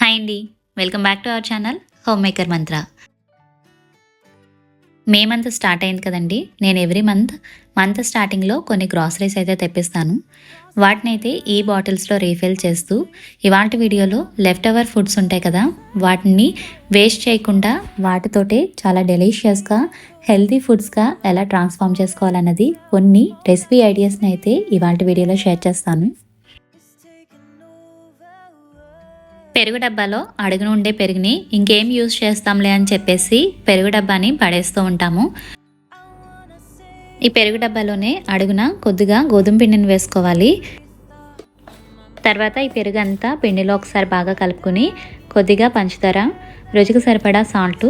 Hi అండి welcome back to our channel home maker mantra May month start అయింది కదండి. నేను ఎవ్రీ మంత్ మంత్ స్టార్టింగ్లో కొన్ని గ్రాసరీస్ అయితే తెప్పిస్తాను. వాటినైతే ఈ బాటిల్స్లో రీఫిల్ చేస్తూ ఇవాంటి వీడియోలో లెఫ్ట్ ఓవర్ ఫుడ్స్ ఉంటాయి కదా వాటిని వేస్ట్ చేయకుండా వాటితోటే చాలా డెలిషియస్గా హెల్తీ ఫుడ్స్గా ఎలా ట్రాన్స్ఫార్మ్ చేసుకోవాలన్నది కొన్ని రెసిపీ ఐడియాస్ని అయితే ఇవాంటి వీడియోలో షేర్ చేస్తాను. పెరుగు డబ్బాలో అడుగున ఉండే పెరుగుని ఇంకేం యూజ్ చేస్తాంలే అని చెప్పేసి పెరుగు డబ్బాని పడేస్తూ ఉంటాము. ఈ పెరుగు డబ్బాలోనే అడుగున కొద్దిగా గోధుమ పిండిని వేసుకోవాలి. తర్వాత ఈ పెరుగు అంతా పిండిలో ఒకసారి బాగా కలుపుకొని కొద్దిగా పంచదార రుచికి సరిపడా సాల్టు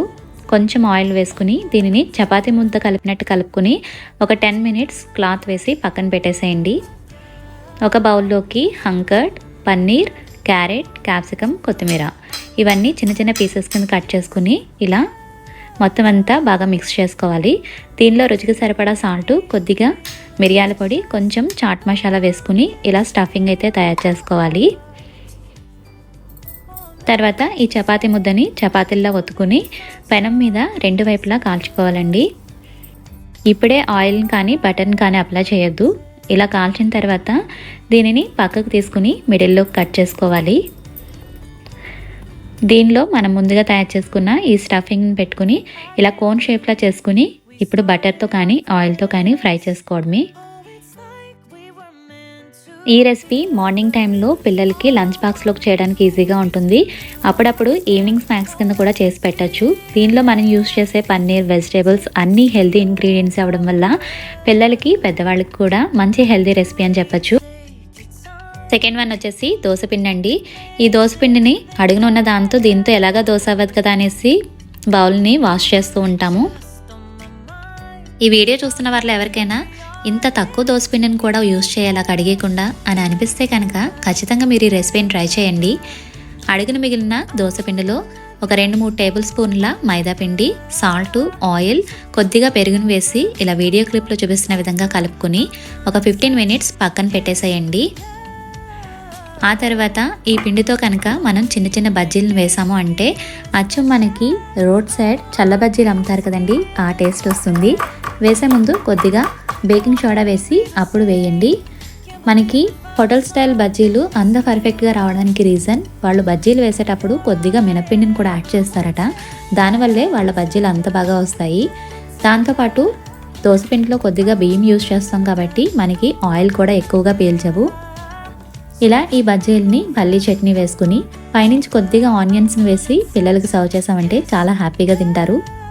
కొంచెం ఆయిల్ వేసుకుని దీనిని చపాతీ ముద్ద కలిపినట్టు కలుపుకొని ఒక టెన్ మినిట్స్ క్లాత్ వేసి పక్కన పెట్టేసేయండి. ఒక బౌల్లోకి హంకర్డ్ పన్నీర్ క్యారెట్ క్యాప్సికమ్ కొత్తిమీర. ఇవన్నీ చిన్న చిన్న పీసెస్ కింద కట్ చేసుకుని ఇలా మొత్తం అంతా బాగా మిక్స్ చేసుకోవాలి. దీనిలో రుచికి సరిపడా సాల్ట్ కొద్దిగా మిరియాల పొడి కొంచెం చాట్ మసాలా వేసుకుని ఇలా స్టఫింగ్ అయితే తయారు చేసుకోవాలి. తర్వాత ఈ చపాతీ ముద్దని చపాతీల్లో ఒత్తుకుని పెనం మీద రెండు వైపులా కాల్చుకోవాలండి. ఇప్పుడే ఆయిల్ని కానీ బటర్ని కానీ అప్లై చేయొద్దు. ఇలా కాల్చిన తర్వాత దీనిని పక్కకు తీసుకుని మిడిల్లో కట్ చేసుకోవాలి. దీనిలో మనం ముందుగా తయారు చేసుకున్న ఈ స్టఫింగ్ పెట్టుకుని ఇలా కోన్ షేప్లో చేసుకుని ఇప్పుడు బటర్తో కానీ ఆయిల్తో కానీ ఫ్రై చేసుకోవడమే. ఈ రెసిపీ మార్నింగ్ టైంలో పిల్లలకి లంచ్ బాక్స్లోకి చేయడానికి ఈజీగా ఉంటుంది. అప్పుడప్పుడు ఈవినింగ్ స్నాక్స్ కింద కూడా చేసి పెట్టచ్చు. దీనిలో మనం యూస్ చేసే పన్నీర్ వెజిటేబుల్స్ అన్నీ హెల్దీ ఇంగ్రీడియంట్స్ అవ్వడం వల్ల పిల్లలకి పెద్దవాళ్ళకి కూడా మంచి హెల్దీ రెసిపీ అని చెప్పచ్చు. సెకండ్ వన్ వచ్చేసి దోశపిండి అండి. ఈ దోశపిండిని అడుగున ఉన్న దాంతో దీంతో ఎలాగా దోశ అవ్వదు కదా అనేసి బౌల్ని వాష్ చేస్తూ ఉంటాము. ఈ వీడియో చూస్తున్న వాళ్ళు ఎవరికైనా ఇంత తక్కువ దోసపిండిని కూడా యూస్ చేయాలా కడిగేయకుండా అని అనిపిస్తే కనుక ఖచ్చితంగా మీరు ఈ రెసిపీని ట్రై చేయండి. అడుగున మిగిలిన దోసపిండిలో ఒక రెండు మూడు టేబుల్ స్పూన్ల మైదా పిండి సాల్ట్ ఆయిల్ కొద్దిగా పెరుగును వేసి ఇలా వీడియో క్లిప్లో చూపిస్తున్న విధంగా కలుపుకొని ఒక ఫిఫ్టీన్ మినిట్స్ పక్కన పెట్టేసేయండి. ఆ తర్వాత ఈ పిండితో కనుక మనం చిన్న చిన్న బజ్జీలను వేసాము అంటే అచ్చం మనకి రోడ్ సైడ్ చల్ల బజ్జీలు అమ్ముతారు కదండి ఆ టేస్ట్ వస్తుంది. వేసే ముందు కొద్దిగా బేకింగ్ సోడా వేసి అప్పుడు వేయండి. మనకి హోటల్ స్టైల్ బజ్జీలు అంత పర్ఫెక్ట్గా రావడానికి రీజన్ వాళ్ళు బజ్జీలు వేసేటప్పుడు కొద్దిగా మినపిండిని కూడా యాడ్ చేస్తారట. దానివల్లే వాళ్ళ బజ్జీలు అంత బాగా వస్తాయి. దాంతోపాటు దోసపిండిలో కొద్దిగా బియ్యం యూజ్ చేస్తాం కాబట్టి మనకి ఆయిల్ కూడా ఎక్కువగా పీల్చవు. ఇలా ఈ బజ్జీలని పల్లీ చట్నీ వేసుకుని పైనుంచి కొద్దిగా ఆనియన్స్ని వేసి పిల్లలకి సర్వ్ చేసామంటే చాలా హ్యాపీగా తింటారు.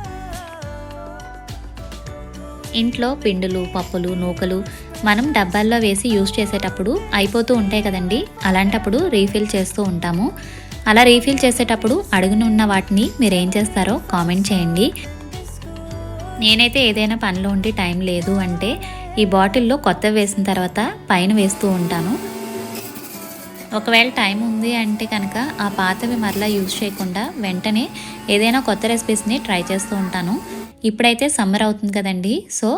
ఇంట్లో పిండులు పప్పులు నూకలు మనం డబ్బాల్లో వేసి యూజ్ చేసేటప్పుడు అయిపోతూ ఉంటాయి కదండి. అలాంటప్పుడు రీఫిల్ చేస్తూ ఉంటాము. అలా రీఫిల్ చేసేటప్పుడు అడుగున ఉన్న వాటిని మీరు ఏం చేస్తారో కామెంట్ చేయండి. నేనైతే ఏదైనా పనిలో ఉండి టైం లేదు అంటే ఈ బాటిల్లో కొత్త వేసిన తర్వాత పైన వేస్తూ ఉంటాను. ఒకవేళ టైం ఉంది అంటే కనుక ఆ పాతవి మరలా యూజ్ చేయకుండా వెంటనే ఏదైనా కొత్త రెసిపీస్ని ట్రై చేస్తూ ఉంటాను. ఇప్పుడైతే సమ్మర్ అవుతుంది కదండి. సో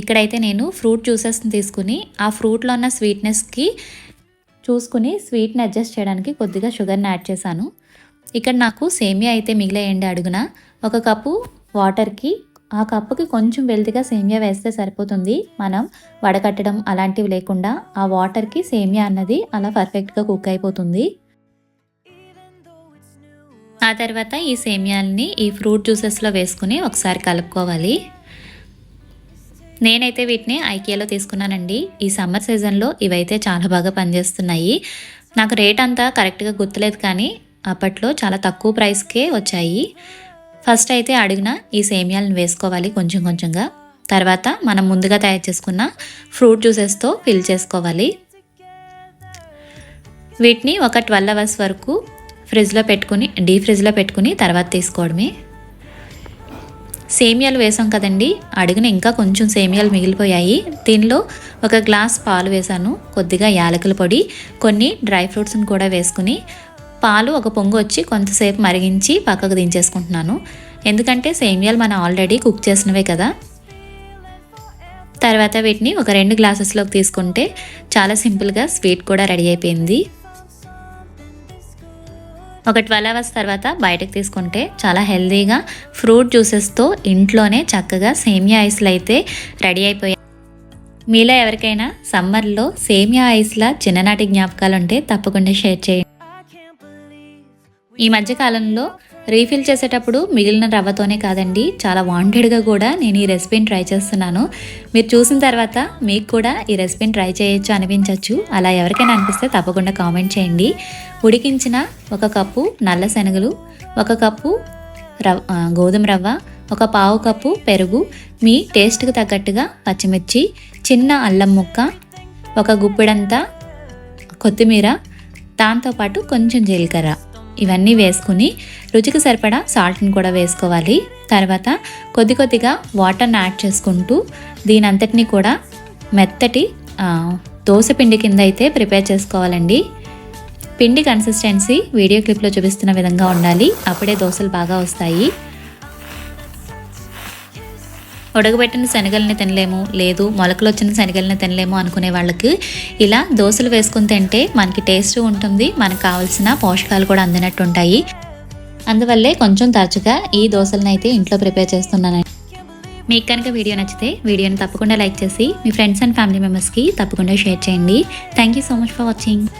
ఇక్కడైతే నేను ఫ్రూట్ జ్యూసెస్ని తీసుకుని ఆ ఫ్రూట్లో ఉన్న స్వీట్నెస్కి చూసుకుని స్వీట్ని అడ్జస్ట్ చేయడానికి కొద్దిగా షుగర్ని యాడ్ చేశాను. ఇక్కడ నాకు సేమియా అయితే మిగిలేయండి అడుగున. ఒక కప్పు వాటర్కి ఆ కప్పుకి కొంచెం వెల్తిగా సేమియా వేస్తే సరిపోతుంది. మనం వడకట్టడం అలాంటివి లేకుండా ఆ వాటర్కి సేమియా అన్నది అలా పర్ఫెక్ట్గా కుక్ అయిపోతుంది. ఆ తర్వాత ఈ సేమియాలని ఈ ఫ్రూట్ జ్యూసెస్లో వేసుకుని ఒకసారి కలుపుకోవాలి. నేనైతే వీటిని ఐకియాలో తీసుకున్నానండి. ఈ సమ్మర్ సీజన్లో ఇవైతే చాలా బాగా పనిచేస్తున్నాయి. నాకు రేట్ అంతా కరెక్ట్గా గుర్తులేదు కానీ అప్పట్లో చాలా తక్కువ ప్రైస్కే వచ్చాయి. ఫస్ట్ అయితే అడిగిన ఈ సేమియాలను వేసుకోవాలి కొంచెం కొంచెంగా. తర్వాత మనం ముందుగా తయారు చేసుకున్న ఫ్రూట్ జ్యూసెస్తో ఫిల్ చేసుకోవాలి. వీటిని ఒక ట్వెల్వ్ అవర్స్ వరకు ఫ్రిడ్జ్లో పెట్టుకుని డీ ఫ్రిడ్జ్లో పెట్టుకుని తర్వాత తీసుకోవడమే. సేమియాలు వేసాం కదండి అడుగున ఇంకా కొంచెం సేమియాలు మిగిలిపోయాయి. దీనిలో ఒక గ్లాస్ పాలు వేసాను కొద్దిగా యాలకుల పొడి కొన్ని డ్రై ఫ్రూట్స్ని కూడా వేసుకుని పాలు ఒక పొంగు వచ్చి కొంతసేపు మరిగించి పక్కకు దించేసుకుంటున్నాను. ఎందుకంటే సేమియాలు మనం ఆల్రెడీ కుక్ చేసినవే కదా. తర్వాత వీటిని ఒక రెండు గ్లాసెస్లోకి తీసుకుంటే చాలా సింపుల్గా స్వీట్ కూడా రెడీ అయిపోయింది. ఒక ట్వెల్వ్ అవర్స్ తర్వాత బయటకు తీసుకుంటే చాలా హెల్తీగా ఫ్రూట్ జ్యూసెస్తో ఇంట్లోనే చక్కగా సేమియా ఐస్లు అయితే రెడీ అయిపోయాయి. మీలో ఎవరికైనా సమ్మర్లో సేమియా ఐస్ల చిన్ననాటి జ్ఞాపకాలు ఉంటే తప్పకుండా షేర్ చేయండి. ఈ మధ్యకాలంలో రీఫిల్ చేసేటప్పుడు మిగిలిన రవ్వతోనే కాదండి చాలా వాంటెడ్గా కూడా నేను ఈ రెసిపీని ట్రై చేస్తున్నాను. మీరు చూసిన తర్వాత మీకు కూడా ఈ రెసిపీని ట్రై చేయొచ్చు అనిపించవచ్చు అలా ఎవరికైనా అనిపిస్తే తప్పకుండా కామెంట్ చేయండి. ఉడికించిన ఒక కప్పు నల్ల శనగలు ఒక కప్పు రవ్ గోధుమ రవ్వ ఒక పావు కప్పు పెరుగు మీ టేస్ట్కి తగ్గట్టుగా పచ్చిమిర్చి చిన్న అల్లం ముక్క ఒక గుప్పిడంతా కొత్తిమీర దాంతోపాటు కొంచెం జీలకర్ర. ఇవన్నీ వేసుకుని రుచికి సరిపడా సాల్ట్ని కూడా వేసుకోవాలి. తర్వాత కొద్ది కొద్దిగా వాటర్ని యాడ్ చేసుకుంటూ దీని అంతటిని కూడా మెత్తటి దోశపిండి పిండి కింద అయితే ప్రిపేర్ చేసుకోవాలండి. పిండి కన్సిస్టెన్సీ వీడియో క్లిప్లో చూపిస్తున్న విధంగా ఉండాలి. అప్పుడే దోశలు బాగా వస్తాయి. ఉడకబెట్టిన శనగల్ని తినలేము లేదు మొలకలు వచ్చిన శనగల్ని తినలేము అనుకునే వాళ్ళకి ఇలా దోశలు వేసుకుని తింటే మనకి టేస్ట్ ఉంటుంది మనకు కావాల్సిన పోషకాలు కూడా అందినట్టు ఉంటాయి. అందువల్లే కొంచెం తరచుగా ఈ దోశలను అయితే ఇంట్లో ప్రిపేర్ చేస్తున్నాను మీకు కనుక వీడియో నచ్చితే వీడియోని తప్పకుండా లైక్ చేసి మీ ఫ్రెండ్స్ అండ్ ఫ్యామిలీ మెంబర్స్కి తప్పకుండా షేర్ చేయండి. Thank you so much for watching.